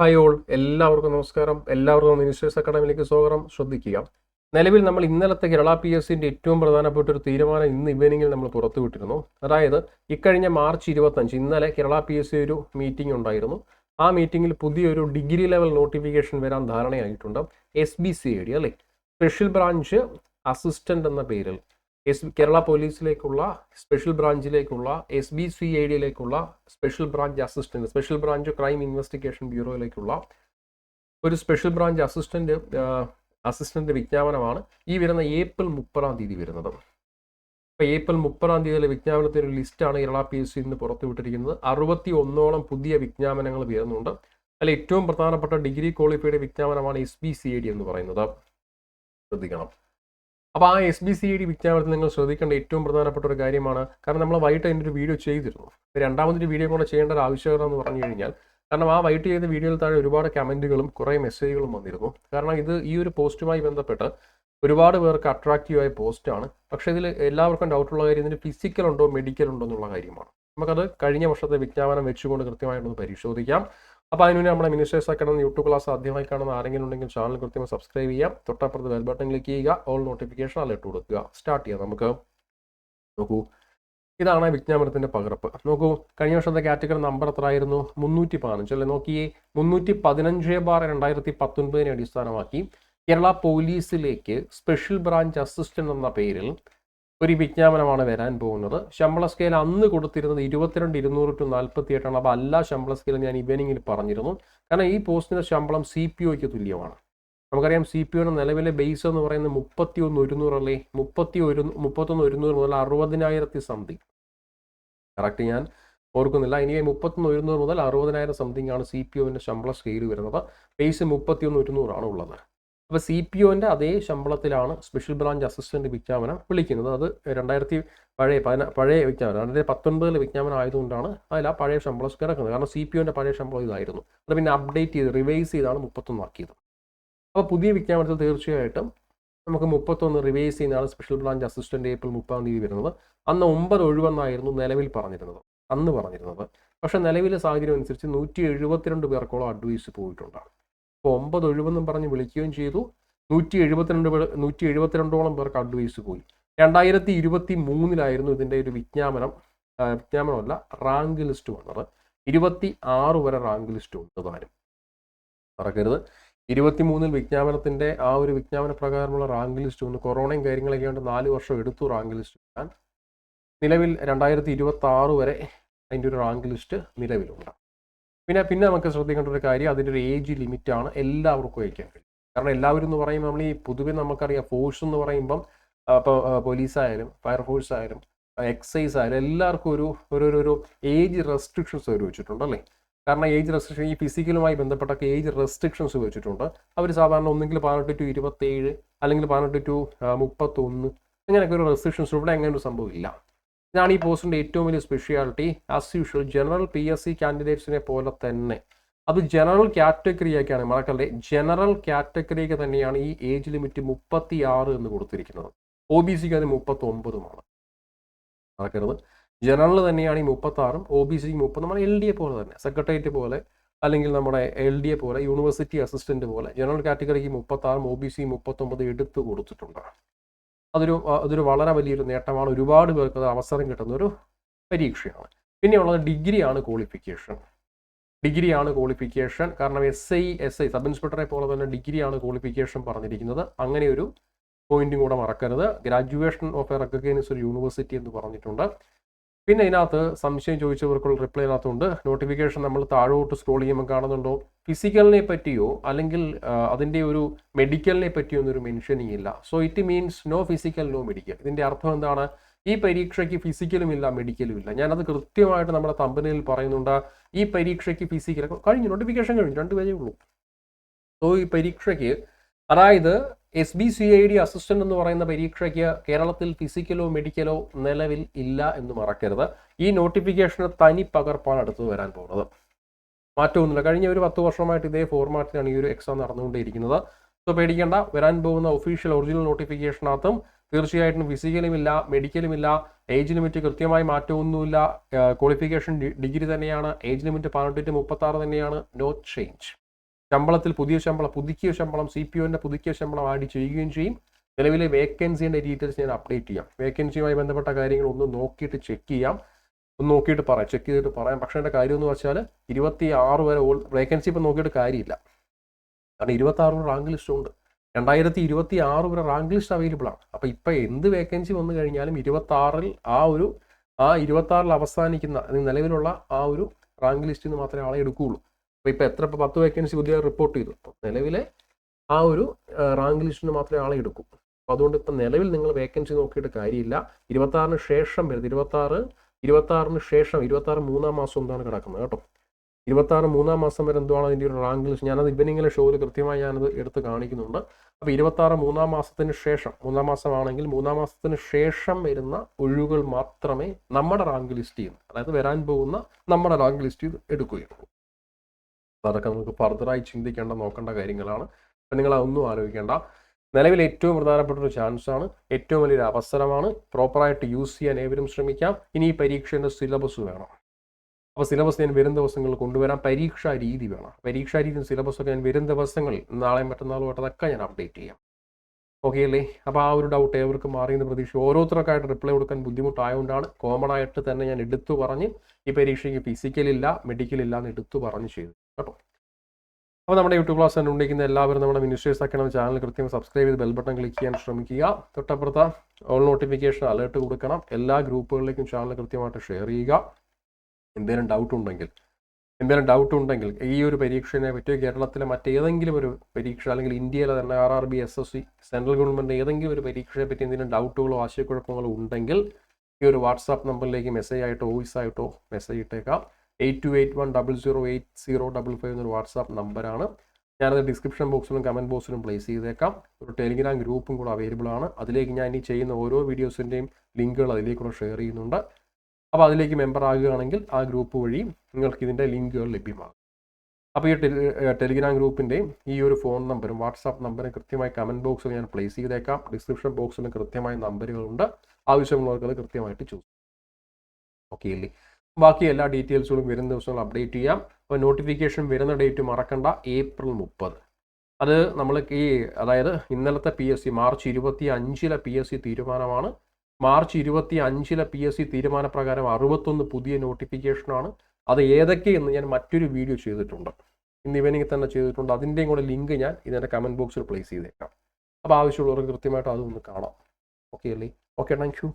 Hi all. എല്ലാവർക്കും നമസ്കാരം. എല്ലാവർക്കും മിനിസ്റ്റേഴ്സ് അക്കാഡമിയിലേക്ക് സ്വാഗതം. ശ്രദ്ധിക്കുക. നിലവിൽ നമ്മൾ ഇന്നലത്തെ കേരള പി എസ് സിന്റെ ഏറ്റവും പ്രധാനപ്പെട്ട ഒരു തീരുമാനം ഇന്ന് ഇവനിങ്ങിൽ നമ്മൾ പുറത്തുവിട്ടിരുന്നു. അതായത് ഇക്കഴിഞ്ഞ മാർച്ച് ഇരുപത്തഞ്ച് ഇന്നലെ കേരള പി എസ് സി ഒരു മീറ്റിംഗ് ഉണ്ടായിരുന്നു. ആ മീറ്റിംഗിൽ പുതിയൊരു ഡിഗ്രി ലെവൽ നോട്ടിഫിക്കേഷൻ വരാൻ ധാരണയായിട്ടുണ്ട്. S B C I D അല്ലേ? സ്പെഷ്യൽ ബ്രാഞ്ച് അസിസ്റ്റന്റ് എന്ന പേരിൽ. എസ് കേരള പോലീസിലേക്കുള്ള സ്പെഷ്യൽ ബ്രാഞ്ചിലേക്കുള്ള S B C I ഡിയിലേക്കുള്ള special branch assistant special branch crime investigation ബ്യൂറോയിലേക്കുള്ള ഒരു സ്പെഷ്യൽ ബ്രാഞ്ച് അസിസ്റ്റന്റ് അസിസ്റ്റന്റ് വിജ്ഞാപനമാണ് ഈ വരുന്ന ഏപ്രിൽ മുപ്പതാം തീയതി വരുന്നത്. അപ്പോൾ ഏപ്രിൽ മുപ്പതാം തീയതിയിലെ വിജ്ഞാപനത്തിന്റെ ഒരു ലിസ്റ്റാണ് കേരള പി എസ് സി ഇന്ന് പുറത്തുവിട്ടിരിക്കുന്നത് അറുപത്തി ഒന്നോളം പുതിയ വിജ്ഞാപനങ്ങൾ വരുന്നുണ്ട്. അതിൽ ഏറ്റവും പ്രധാനപ്പെട്ട degree qualified വിജ്ഞാപനമാണ് S B C I D എന്ന് പറയുന്നത്. ശ്രദ്ധിക്കണം. അപ്പോൾ ആ S B C I D വിജ്ഞാപനത്തിൽ നിങ്ങൾ ശ്രദ്ധിക്കേണ്ട ഏറ്റവും പ്രധാനപ്പെട്ട ഒരു കാര്യമാണ്. കാരണം നമ്മൾ വൈകിട്ട് അതിന്റെ ഒരു വീഡിയോ ചെയ്തിരുന്നു. രണ്ടാമതൊരു വീഡിയോ കൂടെ ചെയ്യേണ്ട ഒരു ആവശ്യകത എന്ന് പറഞ്ഞു കഴിഞ്ഞാൽ കാരണം ആ വൈകിട്ട് ചെയ്ത വീഡിയോയിൽ താഴെ ഒരുപാട് കമന്റുകളും കുറേ മെസ്സേജുകളും വന്നിരുന്നു. കാരണം ഇത് ഈ ഒരു പോസ്റ്റുമായി ബന്ധപ്പെട്ട് ഒരുപാട് പേർക്ക് അട്രാക്റ്റീവായ പോസ്റ്റാണ്. പക്ഷേ ഇതിൽ എല്ലാവർക്കും ഡൗട്ടുള്ള കാര്യം ഇതിന് ഫിസിക്കൽ ഉണ്ടോ മെഡിക്കൽ ഉണ്ടോ എന്നുള്ള കാര്യമാണ്. നമുക്കത് കഴിഞ്ഞ വർഷത്തെ വിജ്ഞാപനം വെച്ചുകൊണ്ട് കൃത്യമായിട്ടൊന്ന് പരിശോധിക്കാം. അപ്പോൾ അതിനു വേണ്ടി നമ്മുടെ മിനിസ്റ്റേഴ്സ് അക്കാഡമി യൂട്യൂബ് ക്ലാസ് ആദ്യമായി കാണുന്ന ആരെങ്കിലും ഉണ്ടെങ്കിൽ ചാനൽ കൃത്യമായി സബ്സ്ക്രൈബ് ചെയ്യാം തൊട്ടപ്പുറത്ത് ബെൽ ബട്ടൺ ക്ലിക്ക് ചെയ്യുക. ഓൾ നോട്ടിഫിക്കേഷൻ അലേർട്ട് കൊടുക്കുക. സ്റ്റാർട്ട് ചെയ്യാം നമുക്ക്. നോക്കൂ. ഇതാണ് വിജ്ഞാപനത്തിന്റെ പകർപ്പ്. നോക്കൂ. കഴിഞ്ഞ വർഷത്തെ കാറ്റഗറി നമ്പർ എത്ര ആയിരുന്നു മുന്നൂറ്റി പതിനഞ്ച് അല്ലെ? നോക്കിയേ. മുന്നൂറ്റി പതിനഞ്ച് ബാർ രണ്ടായിരത്തി പത്തൊൻപതിനെ അടിസ്ഥാനമാക്കി കേരള പോലീസിലേക്ക് സ്പെഷ്യൽ ബ്രാഞ്ച് അസിസ്റ്റന്റ് എന്ന പേരിൽ ഒരു വിജ്ഞാപനമാണ് വരാൻ പോകുന്നത്. ശമ്പള സ്കെയിൽ അന്ന് കൊടുത്തിരുന്നത് ഇരുപത്തിരണ്ട് ഇരുന്നൂറ് ടു നാൽപ്പത്തി എട്ടാണ് അപ്പോൾ അല്ല ശമ്പള സ്കെയിലും ഞാൻ ഇവനിങ്ങിൽ പറഞ്ഞിരുന്നു. കാരണം ഈ പോസ്റ്റിന്റെ ശമ്പളം സി പി ഒക്ക് തുല്യമാണ്. നമുക്കറിയാം സി പി ഒയുടെ നിലവിലെ ബേസ് എന്ന് പറയുന്നത് മുപ്പത്തി ഒന്ന് ഒരുന്നൂറ് അല്ലേ? മുപ്പത്തി ഒരു മുപ്പത്തൊന്ന് ഒരുന്നൂറ് മുതൽ അറുപതിനായിരത്തി സംതിങ് കറക്റ്റ് ഞാൻ ഓർക്കുന്നില്ല. ഇനി മുപ്പത്തൊന്ന് ഒരുന്നൂറ് മുതൽ അറുപതിനായിരം സംതിങ് ആണ് സി പി ഒവിന്റെ ശമ്പള സ്കെയിൽ വരുന്നത്. ബേസ് മുപ്പത്തി ഒന്ന് ഒരുന്നൂറാണ് ഉള്ളത്. അപ്പോൾ സി പി ഒന്റെ അതേ ശമ്പളത്തിലാണ് സ്പെഷ്യൽ ബ്രാഞ്ച് അസിസ്റ്റന്റ് വിജ്ഞാപനം വിളിക്കുന്നത്. അത് രണ്ടായിരത്തി പഴയ പതിന പഴയ വിജ്ഞാപനം രണ്ടായിരത്തി പത്തൊൻപതിലെ വിജ്ഞാപനം ആയതുകൊണ്ടാണ് അതിൽ ആ പഴയ ശമ്പളം കിടക്കുന്നത് കാരണം സി പി ഒന്റെ പഴയ ശമ്പളം ഇതായിരുന്നു. അത് പിന്നെ അപ്ഡേറ്റ് ചെയ്ത് റിവൈസ് ചെയ്താണ് മുപ്പത്തൊന്നാക്കിയത് അപ്പോൾ പുതിയ വിജ്ഞാപനത്തിൽ തീർച്ചയായിട്ടും നമുക്ക് മുപ്പത്തൊന്ന് റിവൈസ് ചെയ്യുന്നതാണ് സ്പെഷ്യൽ ബ്രാഞ്ച് അസിസ്റ്റന്റ് ഏപ്രിൽ മുപ്പതാം തീയതി വരുന്നത്. അന്ന് ഒമ്പത് ഒഴിവെന്നായിരുന്നു നിലവിൽ പറഞ്ഞിരുന്നത്. അന്ന് പറഞ്ഞിരുന്നത്. പക്ഷേ നിലവിലെ സാഹചര്യം അനുസരിച്ച് നൂറ്റി എഴുപത്തിരണ്ട് പേർക്കോളം അഡ്വൈസ് പോയിട്ടുണ്ട് അപ്പോൾ ഒമ്പത് ഒഴിവെന്നും പറഞ്ഞ് വിളിക്കുകയും ചെയ്തു. നൂറ്റി എഴുപത്തിരണ്ട് നൂറ്റി എഴുപത്തിരണ്ടോളം പേർക്ക് അഡ്വൈസ് പോയി. രണ്ടായിരത്തി ഇരുപത്തി മൂന്നിലായിരുന്നു ഇതിന്റെ ഒരു വിജ്ഞാപനം. വിജ്ഞാപനമല്ല റാങ്ക് ലിസ്റ്റ് വന്നത്. ഇരുപത്തി ആറ് വരെ റാങ്ക് ലിസ്റ്റ് ഉണ്ട് താനും മറക്കരുത്. ഇരുപത്തി മൂന്നിൽ വിജ്ഞാപനത്തിന്റെ ആ ഒരു വിജ്ഞാപന പ്രകാരമുള്ള റാങ്ക് ലിസ്റ്റ് വന്നു കൊറോണയും കാര്യങ്ങളൊക്കെ കൊണ്ട് നാല് വർഷം എടുത്തു റാങ്ക് ലിസ്റ്റ് വരാൻ നിലവിൽ രണ്ടായിരത്തി ഇരുപത്തി ആറ് വരെ അതിന്റെ ഒരു റാങ്ക് ലിസ്റ്റ് നിലവിലുണ്ട്. പിന്നെ പിന്നെ നമുക്ക് ശ്രദ്ധിക്കേണ്ട ഒരു കാര്യം അതിന്റെ ഒരു ഏജ് ലിമിറ്റാണ് എല്ലാവർക്കും അയക്കാൻ കഴിയും. കാരണം എല്ലാവരും എന്ന് പറയുമ്പോൾ നമ്മൾ ഈ പൊതുവെ നമുക്കറിയാം ഫോഴ്സ് എന്ന് പറയുമ്പം ഇപ്പോൾ പോലീസായാലും ഫയർഫോഴ്സ് ആയാലും എക്സൈസ് ആയാലും എല്ലാവർക്കും ഒരു ഒരു ഒരു ഏജ് റെസ്ട്രിക്ഷൻസ് അവർ വെച്ചിട്ടുണ്ട് അല്ലേ? കാരണം ഏജ് റെസ്ട്രിക്ഷൻ ഈ ഫിസിക്കലുമായി ബന്ധപ്പെട്ടൊക്കെ ഏജ് റെസ്ട്രിക്ഷൻസ് വെച്ചിട്ടുണ്ട്. അവർ സാധാരണ ഒന്നെങ്കിൽ പതിനെട്ട് ടു ഇരുപത്തേഴ് അല്ലെങ്കിൽ പതിനെട്ട് ടു മുപ്പത്തൊന്ന് അങ്ങനെയൊക്കെ ഒരു റെസ്ട്രിക്ഷൻസ് ഇവിടെ അങ്ങനെ ഒരു സംഭവം ഇല്ല ഇതാണ് ഈ പോസ്റ്റിന്റെ ഏറ്റവും വലിയ speciality as usual general P S C കാൻഡിഡേറ്റ്സിനെ പോലെ തന്നെ. അത് ജനറൽ കാറ്റഗറിയൊക്കെയാണ് മറക്കല്ലേ. ജനറൽ കാറ്റഗറിക്ക് തന്നെയാണ് ഈ ഏജ് ലിമിറ്റ് മുപ്പത്തി ആറ് എന്ന് കൊടുത്തിരിക്കുന്നത്. ഒ ബി സിക്ക് അത് മുപ്പത്തി ഒമ്പതുമാണ് ജനറൽ തന്നെയാണ് ഈ മുപ്പത്തി ആറും ഒ ബി സിക്ക് മുപ്പത്. നമ്മുടെ എൽ ഡി എ പോലെ തന്നെ. സെക്രട്ടേറിയറ്റ് പോലെ അല്ലെങ്കിൽ നമ്മുടെ എൽ ഡി എ പോലെ യൂണിവേഴ്സിറ്റി അസിസ്റ്റന്റ് പോലെ. ജനറൽ കാറ്റഗറിക്ക് മുപ്പത്താറും ഒ ബി സി മുപ്പത്തൊമ്പത് എടുത്തു കൊടുത്തിട്ടുണ്ട്. അതൊരു അതൊരു വളരെ വലിയൊരു നേട്ടമാണ്. ഒരുപാട് പേർക്ക് അത് അവസരം കിട്ടുന്ന ഒരു പരീക്ഷയാണ്. പിന്നെയുള്ളത് ഡിഗ്രിയാണ് ക്വാളിഫിക്കേഷൻ ഡിഗ്രിയാണ് ക്വാളിഫിക്കേഷൻ കാരണം S I S I sub ഇൻസ്പെക്ടറെ പോലെ തന്നെ ഡിഗ്രിയാണ് ക്വാളിഫിക്കേഷൻ പറഞ്ഞിരിക്കുന്നത്. അങ്ങനെ ഒരു പോയിന്റും കൂടെ മറക്കരുത്. ഗ്രാജുവേഷൻ ഓഫ് എ റെക്കഗ്നൈസ് ഒരു യൂണിവേഴ്സിറ്റി എന്ന് പറഞ്ഞിട്ടുണ്ട്. പിന്നെ ഇതിനകത്ത് സംശയം ചോദിച്ചവർക്കുള്ള റിപ്ലൈ അതിനകത്തുണ്ട് നോട്ടിഫിക്കേഷൻ നമ്മൾ താഴോട്ട് സ്ക്രോൾ ചെയ്യുമ്പോൾ കാണുന്നുണ്ടോ? ഫിസിക്കലിനെ പറ്റിയോ? അല്ലെങ്കിൽ അതിന്റെ ഒരു മെഡിക്കലിനെ പറ്റിയോ എന്നൊരു മെൻഷനിങ് ഇല്ല. So it means no physical no medical ഇതിന്റെ അർത്ഥം എന്താണ്? ഈ പരീക്ഷയ്ക്ക് ഫിസിക്കലും ഇല്ല മെഡിക്കലും ഇല്ല. ഞാനത് കൃത്യമായിട്ട് നമ്മുടെ കമ്പനിയിൽ പറയുന്നുണ്ട്. ഈ പരീക്ഷയ്ക്ക് ഫിസിക്കൽ കഴിഞ്ഞു. നോട്ടിഫിക്കേഷൻ കഴിഞ്ഞു. രണ്ട് പേരേ ഉള്ളൂ. സോ ഈ പരീക്ഷയ്ക്ക് അതായത് S B C I D assistant എന്ന് പറയുന്ന പരീക്ഷയ്ക്ക് കേരളത്തിൽ ഫിസിക്കലോ മെഡിക്കലോ നിലവിൽ ഇല്ല എന്ന് മറക്കരുത്. ഈ നോട്ടിഫിക്കേഷന് തനി പകർപ്പാണ് അടുത്തു വരാൻ പോകുന്നത്. മാറ്റമൊന്നുമില്ല. കഴിഞ്ഞ ഒരു പത്ത് വർഷമായിട്ട് ഇതേ ഫോർമാറ്റിലാണ് ഈ ഒരു എക്സാം നടന്നുകൊണ്ടിരിക്കുന്നത് സോ പേടിക്കേണ്ട. വരാൻ പോകുന്ന ഒഫീഷ്യൽ ഒറിജിനൽ നോട്ടിഫിക്കേഷനകത്തും തീർച്ചയായിട്ടും ഫിസിക്കലും ഇല്ല മെഡിക്കലും ഇല്ല ഏജ് ലിമിറ്റ് കൃത്യമായി മാറ്റമൊന്നുമില്ല. ക്വാളിഫിക്കേഷൻ ഡിഗ്രി തന്നെയാണ്. ഏജ് ലിമിറ്റ് പതിനെട്ട് മുപ്പത്തി ആറ് തന്നെയാണ്. നോ ചേഞ്ച് ശമ്പളത്തിൽ പുതിയ ശമ്പളം പുതുക്കിയ ശമ്പളം സി പി ഒന്റെ പുതുക്കിയ ശമ്പളം ആഡ് ചെയ്യുകയും ചെയ്യും. നിലവിലെ വേക്കൻസിന്റെ ഡീറ്റെയിൽസ് ഞാൻ അപ്ഡേറ്റ് ചെയ്യാം. വേക്കൻസിയുമായി ബന്ധപ്പെട്ട കാര്യങ്ങൾ ഒന്ന് നോക്കിയിട്ട് ചെക്ക് ചെയ്യാം. ഒന്ന് നോക്കിയിട്ട് പറയാം ചെക്ക് ചെയ്തിട്ട് പറയാം. പക്ഷേ എന്റെ കാര്യം എന്ന് വെച്ചാൽ ഇരുപത്തി ആറ് വരെ ഓൾ വേക്കൻസി ഇപ്പം നോക്കിയിട്ട് കാര്യമില്ല. കാരണം ഇരുപത്തി ആറ് റാങ്ക് ലിസ്റ്റ് ഉണ്ട്. രണ്ടായിരത്തി ഇരുപത്തി ആറ് വരെ റാങ്ക് ലിസ്റ്റ് അവൈലബിൾ ആണ്. അപ്പോൾ ഇപ്പം എന്ത് വേക്കൻസി വന്നു കഴിഞ്ഞാലും ഇരുപത്തി ആറിൽ ആ ഒരു ആ ഇരുപത്തി ആറിൽ അവസാനിക്കുന്ന നിലവിലുള്ള ആ ഒരു റാങ്ക് ലിസ്റ്റിൽ നിന്ന് മാത്രമേ ആളെ എടുക്കുകയുള്ളൂ. അപ്പോൾ ഇപ്പോൾ എത്ര പത്ത് വേക്കൻസി പുതിയ റിപ്പോർട്ട് ചെയ്തു. അപ്പോൾ നിലവിലെ ആ ഒരു റാങ്ക് ലിസ്റ്റിന് മാത്രമേ ആളെ എടുക്കൂ. അപ്പോൾ അതുകൊണ്ട് ഇപ്പം നിലവിൽ നിങ്ങൾ വേക്കൻസി നോക്കിയിട്ട് കാര്യമില്ല. ഇരുപത്താറിന് ശേഷം വരുന്നത് ഇരുപത്താറ് ഇരുപത്താറിന് ഇരുപത്തി ശേഷം ഇരുപത്താറ് മൂന്നാം മാസം എന്താണ് കിടക്കുന്നത് കേട്ടോ? ഇരുപത്താറ് മൂന്നാം മാസം വരെ എന്തുവാണ് അതിന്റെ ഒരു റാങ്ക് ലിസ്റ്റ് ഞാനത് ഇവനിങ്ങിലെ ഷോയിൽ കൃത്യമായി ഞാനത് എടുത്ത് കാണിക്കുന്നുണ്ട്. അപ്പോൾ ഇരുപത്താറ് മൂന്നാം മാസത്തിന് ശേഷം മൂന്നാം മാസമാണെങ്കിൽ മൂന്നാം മാസത്തിന് ശേഷം വരുന്ന ഒഴിവുകൾ മാത്രമേ നമ്മുടെ റാങ്ക് ലിസ്റ്റ് ചെയ്യുന്നു. അതായത് വരാൻ പോകുന്ന നമ്മുടെ റാങ്ക് ലിസ്റ്റ് എടുക്കുകയുള്ളൂ. അതൊക്കെ നമുക്ക് ഫർദറായി ചിന്തിക്കേണ്ട നോക്കേണ്ട കാര്യങ്ങളാണ്. അപ്പം നിങ്ങൾ അതൊന്നും ആലോചിക്കേണ്ട. നിലവിൽ ഏറ്റവും പ്രധാനപ്പെട്ട ഒരു ചാൻസ് ആണ് ഏറ്റവും വലിയൊരു അവസരമാണ് പ്രോപ്പറായിട്ട് യൂസ് ചെയ്യാൻ ഏവരും ശ്രമിക്കാം. ഇനി ഈ പരീക്ഷേന്റെ സിലബസ് വേണം. അപ്പോൾ സിലബസ് ഞാൻ വരും ദിവസങ്ങളിൽ കൊണ്ടുവരാം. പരീക്ഷാ രീതി വേണം. പരീക്ഷാ രീതിയും സിലബസൊക്കെ ഞാൻ വരും ദിവസങ്ങളിൽ നാളെയും മറ്റന്നാളും ആയിട്ട് അതൊക്കെ ഞാൻ അപ്ഡേറ്റ് ചെയ്യാം. ഓക്കെ അല്ലേ? അപ്പോൾ ആ ഒരു ഡൗട്ട് ഏവർക്ക് മാറിയെന്ന് പ്രതീക്ഷ ഓരോരുത്തർക്കായിട്ട് റിപ്ലൈ കൊടുക്കാൻ ബുദ്ധിമുട്ടായതുകൊണ്ടാണ് കോമൺ ആയിട്ട് തന്നെ ഞാൻ എടുത്തു പറഞ്ഞ് ഈ പരീക്ഷയ്ക്ക് ഫിസിക്കലില്ല മെഡിക്കലില്ല എന്ന് എടുത്തു പറഞ്ഞ് ചെയ്തു കേട്ടോ അപ്പോൾ നമ്മുടെ യൂട്യൂബ് ക്ലാസ് കണ്ടുകൊണ്ടിരിക്കുന്ന എല്ലാവരും നമ്മുടെ മിനിസ്റ്റേഴ്സ് അക്കാഡമി ചാനൽ കൃത്യം സബ്സ്ക്രൈബ് ചെയ്ത് ബെൽ ബട്ടൺ ക്ലിക്ക് ചെയ്യാൻ ശ്രമിക്കുക. തൊട്ടപ്പുറത്ത് ഓൾ നോട്ടിഫിക്കേഷൻ അലേർട്ട് കൊടുക്കണം. എല്ലാ ഗ്രൂപ്പുകളിലേക്കും ചാനൽ കൃത്യമായിട്ട് ഷെയർ ചെയ്യുക. എന്തെങ്കിലും ഡൗട്ട് ഉണ്ടെങ്കിൽ എന്തെങ്കിലും ഡൗട്ട് ഉണ്ടെങ്കിൽ ഈ ഒരു പരീക്ഷയെ പറ്റിയോ കേരളത്തിലെ മറ്റേതെങ്കിലും ഒരു പരീക്ഷ അല്ലെങ്കിൽ ഇന്ത്യയിലെ തന്നെ R R B S S C central government ഏതെങ്കിലും ഒരു പരീക്ഷയെ പറ്റി എന്തെങ്കിലും ഡൗട്ടുകളോ ആശയക്കുഴപ്പങ്ങളോ ഉണ്ടെങ്കിൽ ഈ ഒരു വാട്സാപ്പ് നമ്പറിലേക്ക് മെസ്സേജ് ആയിട്ടോ വോയിസ് ആയിട്ടോ മെസ്സേജ് ഇട്ടേക്കാം. Eight two eight one double zero eight zero double five എന്നൊരു വാട്സാപ്പ് നമ്പറാണ് ഞാനത് ഡിസ്ക്രിപ്ഷൻ ബോക്സിലും കമന്റ് ബോക്സിലും പ്ലേസ് ചെയ്തേക്കാം. ഒരു ടെലിഗ്രാം ഗ്രൂപ്പും കൂടെ അവൈലബിൾ ആണ്. അതിലേക്ക് ഞാൻ ഇനി ചെയ്യുന്ന ഓരോ വീഡിയോസിന്റെയും ലിങ്കുകൾ അതിലേക്കൂടെ ഷെയർ ചെയ്യുന്നുണ്ട്. അപ്പോൾ അതിലേക്ക് മെമ്പർ ആകുകയാണെങ്കിൽ ആ ഗ്രൂപ്പ് വഴി നിങ്ങൾക്ക് ഇതിന്റെ ലിങ്കുകൾ ലഭ്യമാകും. അപ്പോൾ ഈ ടെലി- ടെലിഗ്രാം ഗ്രൂപ്പിന്റെയും ഈ ഒരു ഫോൺ നമ്പറും വാട്സാപ്പ് നമ്പറും കൃത്യമായി കമന്റ് ബോക്സിൽ ഞാൻ പ്ലേസ് ചെയ്തേക്കാം. ഡിസ്ക്രിപ്ഷൻ ബോക്സിലും കൃത്യമായ നമ്പറുകളുണ്ട് ആവശ്യമുള്ളവർക്ക് അത് കൃത്യമായിട്ട് ചൂസ് ഓക്കെ അല്ലേ? ബാക്കി എല്ലാ ഡീറ്റെയിൽസുകളും വരുന്ന ദിവസങ്ങൾ അപ്ഡേറ്റ് ചെയ്യാം. അപ്പോൾ നോട്ടിഫിക്കേഷൻ വരുന്ന ഡേറ്റ് മറക്കണ്ട. ഏപ്രിൽ മുപ്പത്. അത് നമ്മൾ ഈ അതായത് ഇന്നലത്തെ പി എസ് സി മാർച്ച് ഇരുപത്തി അഞ്ചിലെ പി എസ് സി തീരുമാനമാണ്. മാർച്ച് ഇരുപത്തി അഞ്ചിലെ പി എസ് സി തീരുമാനപ്രകാരം അറുപത്തൊന്ന് പുതിയ നോട്ടിഫിക്കേഷനാണ്. അത് ഏതൊക്കെയെന്ന് ഞാൻ മറ്റൊരു വീഡിയോ ചെയ്തിട്ടുണ്ട്. ഇന്ന് ഇവനിങ് തന്നെ ചെയ്തിട്ടുണ്ട്. അതിന്റെയും കൂടെ ലിങ്ക് ഞാൻ ഇതിന്റെ കമന്റ് ബോക്സിൽ പ്ലേസ് ചെയ്തേക്കാം. അപ്പോൾ ആവശ്യമുള്ളവർക്ക് കൃത്യമായിട്ട് അതൊന്ന് കാണാം. ഓക്കെ അല്ലേ? Okay thank you.